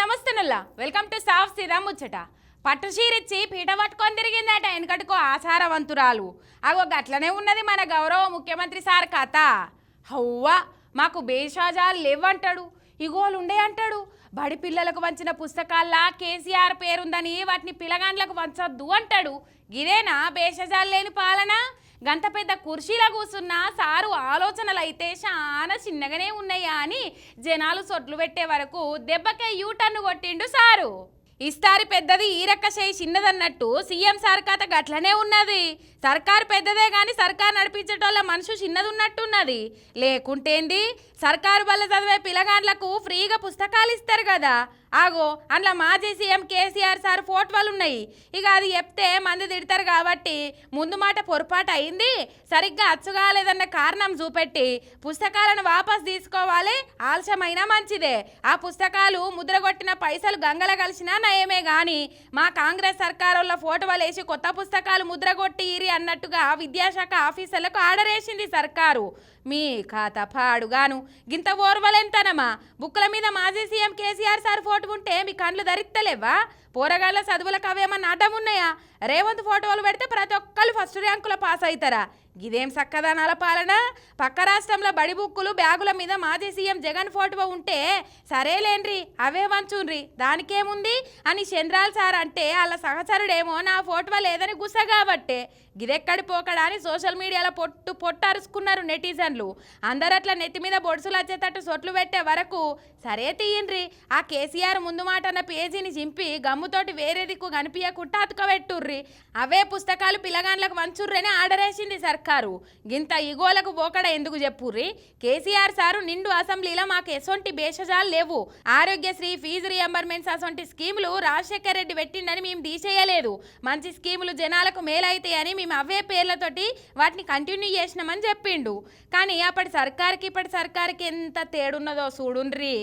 నమస్తేనుల్లా welcome to సాఫ్ సీదా ముచ్చట. పట్టుచీరిచ్చి పీట పట్టుకొని తిరిగిందట వెనకటికో ఆచారవంతురాలు అగో గట్లనే ఉన్నది మన గౌరవ ముఖ్యమంత్రి సార్ కథ. హవ్వా మాకు బేషాజాలు లేవంటాడు. ఇగోలు ఉండే అంటాడు. బడి పిల్లలకు వంచిన పుస్తకాల్లా కేసీఆర్ పేరుందని వాటిని పిల్లగాండ్లకు వంచొద్దు అంటాడు. గిదేనా? బేషజాలు లేని పాలన? గంత పెద్ద కుర్చీలో కూర్చున్న సారు ఆలోచనలు అయితే చాలా చిన్నగానే ఉన్నాయా అని జనాలు సొట్లు పెట్టే వరకు దెబ్బకే యూటర్న్ కొట్టిండు సారు. ఇస్తారి పెద్దది ఈ రెక్క చేయి చిన్నదన్నట్టు సీఎం సార్ కథ గట్లనే ఉన్నది. సర్కారు పెద్దదే కానీ సర్కారు నడిపించేటోళ్ళ మనసు చిన్నది ఉన్నట్టున్నది లేకుంటేంది? సర్కారు వల్ల చదివే పిల్లగాండ్లకు ఫ్రీగా పుస్తకాలు ఇస్తారు కదా ఆగో అందులో మాజీ సీఎం కేసీఆర్ సార్ ఫోటోలు ఉన్నాయి ఇక అది చెప్తే మంది తిడతారు కాబట్టి ముందు మాట పొరపాటు అయింది. సరిగ్గా అచ్చుగాలేదన్న కారణం చూపెట్టి పుస్తకాలను వాపస్ తీసుకోవాలి. ఆలస్యమైనా మంచిదే. ఆ పుస్తకాలు ముద్రగొట్టిన పైసలు గంగల కలిసినా నయమే గాని మా కాంగ్రెస్ సర్కారుల ఫోటోలు వేసి కొత్త పుస్తకాలు ముద్రగొట్టి ఇరి అన్నట్టుగా విద్యాశాఖ ఆఫీసర్లకు ఆర్డర్ వేసింది సర్కారు. మీ ఖాత పాడుగాను. గింత ఓర్వలెంతనమా? బుక్కుల మీద మాజీ సీఎం కేసీఆర్ సార్ ఫోటో ఉంటే మీ కండ్లు ధరిత్తలేవా పోరగాళ్ళ చదువులకు అవేమన్నా అడ్డం ఉన్నాయా రేవంత్ ఫోటోలు పెడితే ప్రతి ఒక్కళ్ళు ఫస్ట్ ర్యాంకులో పాస్ అవుతారా ఇదేం సక్కదానాల పాలన పక్క రాష్ట్రంలో బడి బుక్కులు బ్యాగుల మీద మాజీ సీఎం జగన్ ఫోటో ఉంటే సరేలేండ్రి అవే వంచుండ్రి. దానికేముంది? అని చంద్రాల్ సార్ అంటే వాళ్ళ సహచరుడేమో నా ఫోటో లేదని గుస్స కాబట్టే గిదెక్కడి పోకడా అని సోషల్ మీడియాలో పొట్టు పొట్టు అరుచుకున్నారు నెటిజన్లు. అందరు అట్లా నెత్తి మీద బొడుసులు వచ్చేటట్టు సొట్లు పెట్టే వరకు సరే తీయండ్రి. ఆ కేసీఆర్ ముందు మాట అన్న పేజీని చింపి గమ్ముతోటి వేరే దిక్కు కనిపించకుండా అతుకబెట్టుర్రి. అవే పుస్తకాలు పిల్లగాండ్లకు మంచుర్రని ఆర్డరేసింది సర్కారు. గింత ఇగోలకు పోకడ ఎందుకు చెప్పుర్రి? కేసీఆర్ సారు నిండు అసెంబ్లీలో మాకు ఎసొంటి భేషజాలు లేవు. ఆరోగ్యశ్రీ ఫీజు రియంబర్మెంట్స్ అసొంటి స్కీములు రాజశేఖర్ రెడ్డి పెట్టిండని మేము తీసేయలేదు మంచి స్కీములు జనాలకు మేలైతాయని మేము అవే పేర్లతోటి వాటిని కంటిన్యూ చేసినామని చెప్పిండు. కానీ అప్పటి సర్కార్కి ఇప్పటి సర్కార్కి ఎంత తేడున్నదో చూడుండ్రీ.